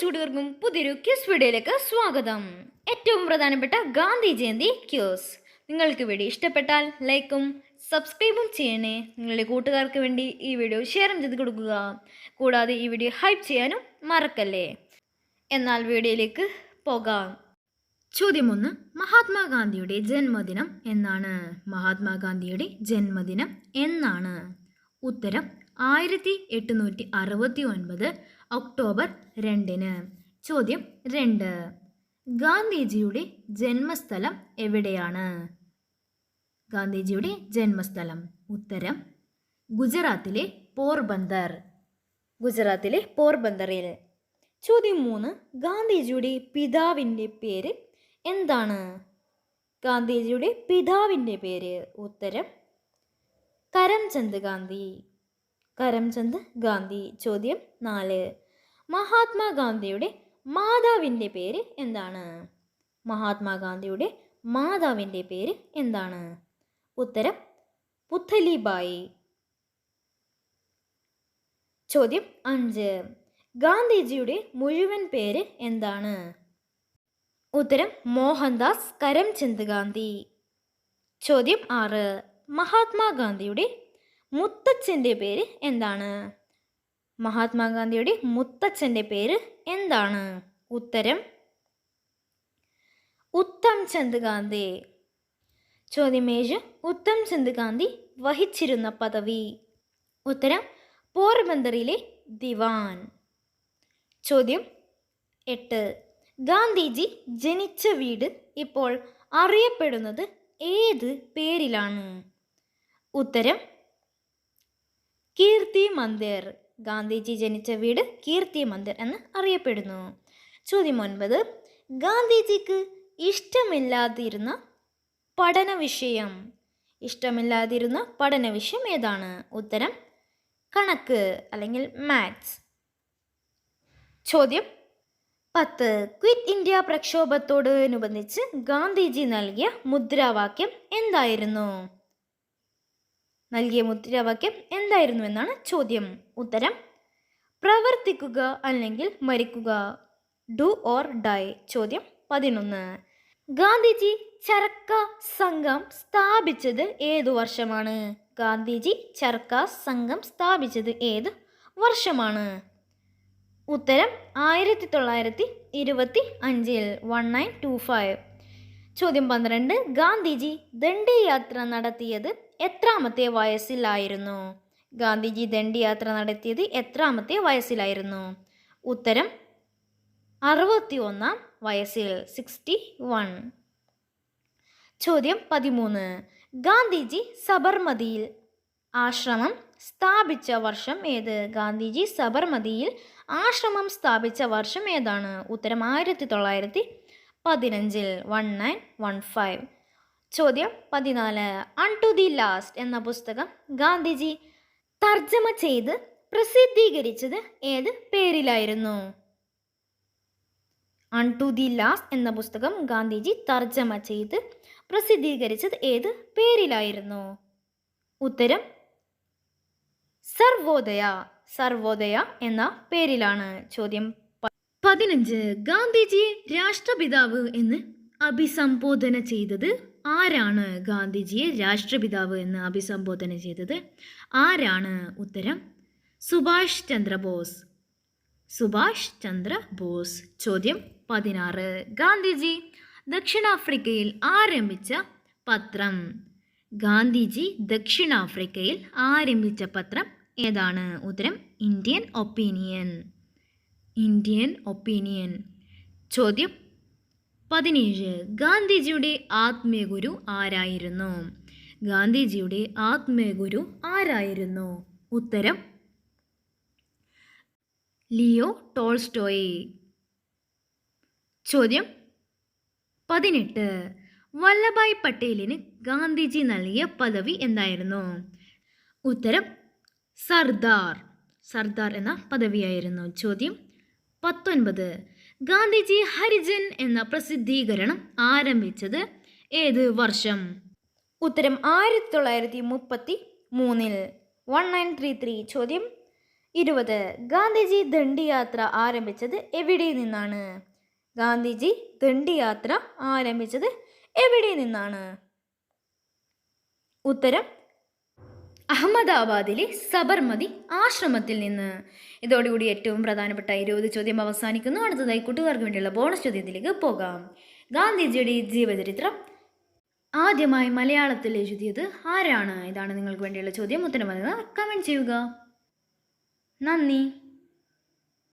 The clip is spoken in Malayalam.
ചൂടുകർക്കും പുതിയൊരു ക്യൂസ് വീഡിയോയിലേക്ക് സ്വാഗതം. ഏറ്റവും പ്രധാനപ്പെട്ട ഗാന്ധി ജയന്തി ക്യൂസ് നിങ്ങൾക്ക് വീഡിയോ ഇഷ്ടപ്പെട്ടാൽ ലൈക്കും സബ്സ്ക്രൈബും ചെയ്യണേ. നിങ്ങളുടെ കൂട്ടുകാർക്ക് വേണ്ടി ഈ വീഡിയോ ഷെയറും ചെയ്ത് കൊടുക്കുക. കൂടാതെ ഈ വീഡിയോ ഹൈപ്പ് ചെയ്യാനും മറക്കല്ലേ? എന്നാൽ വീഡിയോയിലേക്ക് പോകാം. ചോദ്യം ഒന്ന് മഹാത്മാഗാന്ധിയുടെ ജന്മദിനം എന്നാണ്. മഹാത്മാഗാന്ധിയുടെ ജന്മദിനം എന്നാണ്. ഉത്തരം ആയിരത്തി എട്ടുന്നൂറ്റി അറുപത്തി ഒൻപത് ഒക്ടോബർ രണ്ടിന്. ചോദ്യം രണ്ട്. ഗാന്ധിജിയുടെ ജന്മസ്ഥലം എവിടെയാണ്? ഗാന്ധിജിയുടെ ജന്മസ്ഥലം. ഉത്തരം ഗുജറാത്തിലെ പോർബന്ദർ. ഗുജറാത്തിലെ പോർബന്ദറിൽ. ചോദ്യം മൂന്ന്. ഗാന്ധിജിയുടെ പിതാവിന്റെ പേര് എന്താണ്? ഗാന്ധിജിയുടെ പിതാവിന്റെ പേര്. ഉത്തരം കരംചന്ദ് ഗാന്ധി. കരംചന്ദ് ഗാന്ധി ചോദ്യം നാല്. മഹാത്മാഗാന്ധിയുടെ മാതാവിന്റെ പേര് എന്താണ്? മഹാത്മാഗാന്ധിയുടെ മാതാവിന്റെ പേര് എന്താണ്? ഉത്തരം പുത്തലിബായി ചോദ്യം അഞ്ച്. ഗാന്ധിജിയുടെ മുഴുവൻ പേര് എന്താണ്? ഉത്തരം മോഹൻദാസ് കരംചന്ദ് ഗാന്ധി. ചോദ്യം ആറ്. മഹാത്മാഗാന്ധിയുടെ മുത്തച്ഛന്റെ പേര് എന്താണ്? മഹാത്മാഗാന്ധിയുടെ മുത്തച്ഛന്റെ പേര് എന്താണ്? ഉത്തരം ഉത്തം ചന്ദ് ഗാന്ധി. ചോദ്യമേജ് ഉത്തം ചന്ദ് ഗാന്ധി വഹിച്ചിരുന്ന പദവി. ഉത്തരം പോർബന്ദറിലെ ദിവാൻ. ചോദ്യം എട്ട് ഗാന്ധിജി ജനിച്ച വീട് ഇപ്പോൾ അറിയപ്പെടുന്നത് ഏത് പേരിലാണ്? ഉത്തരം കീർത്തി മന്ദിർ. ഗാന്ധിജി ജനിച്ച വീട് കീർത്തി മന്ദിർ എന്ന് അറിയപ്പെടുന്നു. ചോദ്യം ഒൻപത്. ഗാന്ധിജിക്ക് ഇഷ്ടമില്ലാതിരുന്ന പഠന വിഷയം. ഇഷ്ടമില്ലാതിരുന്ന പഠന വിഷയം ഏതാണ്? ഉത്തരം കണക്ക് അല്ലെങ്കിൽ മാത്സ്. ചോദ്യം പത്ത്. ക്വിറ്റ് ഇന്ത്യ പ്രക്ഷോഭത്തോടനുബന്ധിച്ച് ഗാന്ധിജി നൽകിയ മുദ്രാവാക്യം എന്തായിരുന്നു? നൽകിയ മുദ്രാവാക്യം എന്തായിരുന്നു എന്നാണ് ചോദ്യം. ഉത്തരം പ്രവർത്തിക്കുക അല്ലെങ്കിൽ മരിക്കുക. Do or die. ചോദ്യം പതിനൊന്ന്. ഗാന്ധിജി ചർക്ക സംഘം സ്ഥാപിച്ചത് ഏതു വർഷമാണ്? ഗാന്ധിജി ചർക്ക സംഘം സ്ഥാപിച്ചത് ഏത് വർഷമാണ്? ഉത്തരം ആയിരത്തി തൊള്ളായിരത്തി ഇരുപത്തി അഞ്ചിൽ വൺ നയൻ ടു ഫൈവ്. ചോദ്യം പന്ത്രണ്ട്. ഗാന്ധിജി ദണ്ഡിയാത്ര നടത്തിയത് എത്രാമത്തെ വയസ്സിലായിരുന്നു? ഗാന്ധിജി ദണ്ഡിയാത്ര നടത്തിയത് എത്രാമത്തെ വയസ്സിലായിരുന്നു? ഉത്തരം അറുപത്തി ഒന്നാം വയസ്സിൽ സിക്സ്റ്റി വൺ ചോദ്യം പതിമൂന്ന്. ഗാന്ധിജി സബർമതിയിൽ ആശ്രമം സ്ഥാപിച്ച വർഷം ഏത്? ഗാന്ധിജി സബർമതിയിൽ ആശ്രമം സ്ഥാപിച്ച വർഷം ഏതാണ്? ഉത്തരം ആയിരത്തി തൊള്ളായിരത്തി പതിനഞ്ചിൽ വൺ നയൻ വൺ ഫൈവ് ചോദ്യം പതിനാല്. അൺ ടു ദി ലാസ്റ്റ് എന്ന പുസ്തകം ഗാന്ധിജി തർജമ ചെയ്ത് പ്രസിദ്ധീകരിച്ചത് ഏത് പേരിലായിരുന്നു? അൺ ടു ദി ലാസ്റ്റ് എന്ന പുസ്തകം ഗാന്ധിജി തർജമ ചെയ്ത് പ്രസിദ്ധീകരിച്ചത് ഏത് പേരിലായിരുന്നു? ഉത്തരം സർവോദയ സർവോദയ എന്ന പേരിലാണ്. ചോദ്യം പതിനഞ്ച്. ഗാന്ധിജിയെ രാഷ്ട്രപിതാവ് എന്ന് അഭിസംബോധന ചെയ്തത് ആരാണ് ഗാന്ധിജിയെ രാഷ്ട്രപിതാവ് എന്ന് അഭിസംബോധന ചെയ്തത്? ആരാണ് ഉത്തരം? സുഭാഷ് ചന്ദ്രബോസ്. സുഭാഷ് ചന്ദ്ര ബോസ് ചോദ്യം പതിനാറ്. ഗാന്ധിജി ദക്ഷിണാഫ്രിക്കയിൽ ആരംഭിച്ച പത്രം. ഗാന്ധിജി ദക്ഷിണാഫ്രിക്കയിൽ ആരംഭിച്ച പത്രം ഏതാണ്? ഉത്തരം ഇന്ത്യൻ ഒപ്പീനിയൻ. Indian opinion. ചോദ്യം പതിനേഴ്. ഗാന്ധിജിയുടെ ആത്മീയഗുരു ആരായിരുന്നു? ഗാന്ധിജിയുടെ ആത്മീയഗുരു ആരായിരുന്നു? ഉത്തരം ലിയോ ടോൾസ്റ്റോയ്. ചോദ്യം പതിനെട്ട്. വല്ലഭായ് പട്ടേലിന് ഗാന്ധിജി നൽകിയ പദവി എന്തായിരുന്നു? ഉത്തരം സർദാർ. സർദാർ എന്ന പദവിയായിരുന്നു. ചോദ്യം പത്തൊൻപത്. ഗാന്ധിജി ഹരിജൻ എന്ന പ്രസിദ്ധീകരണം ആരംഭിച്ചത് ഏത് വർഷം? ഉത്തരം ആയിരത്തി തൊള്ളായിരത്തി മുപ്പത്തി മൂന്നിൽ വൺ നയൻ ത്രീ ത്രീ ചോദ്യം ഇരുപത്. ഗാന്ധിജി ദണ്ഡിയാത്ര ആരംഭിച്ചത് എവിടെ നിന്നാണ്? ഗാന്ധിജി ദണ്ഡിയാത്ര ആരംഭിച്ചത് എവിടെ നിന്നാണ്? ഉത്തരം അഹമ്മദാബാദിലെ സബർമതി ആശ്രമത്തിൽ നിന്ന്. ഇതോടുകൂടി ഏറ്റവും പ്രധാനപ്പെട്ട ഇരുപത് ചോദ്യം അവസാനിക്കുന്നു. അടുത്തതായി കൂട്ടുകാർക്ക് വേണ്ടിയുള്ള ബോണസ് ചോദ്യത്തിലേക്ക് പോകാം. ഗാന്ധിജിയുടെ ജീവചരിത്രം ആദ്യമായി മലയാളത്തിൽ എഴുതിയത് ആരാണ്? ഇതാണ് നിങ്ങൾക്ക് വേണ്ടിയുള്ള ചോദ്യം. ഉത്തരം കമന്റ് ചെയ്യുക. നന്ദി.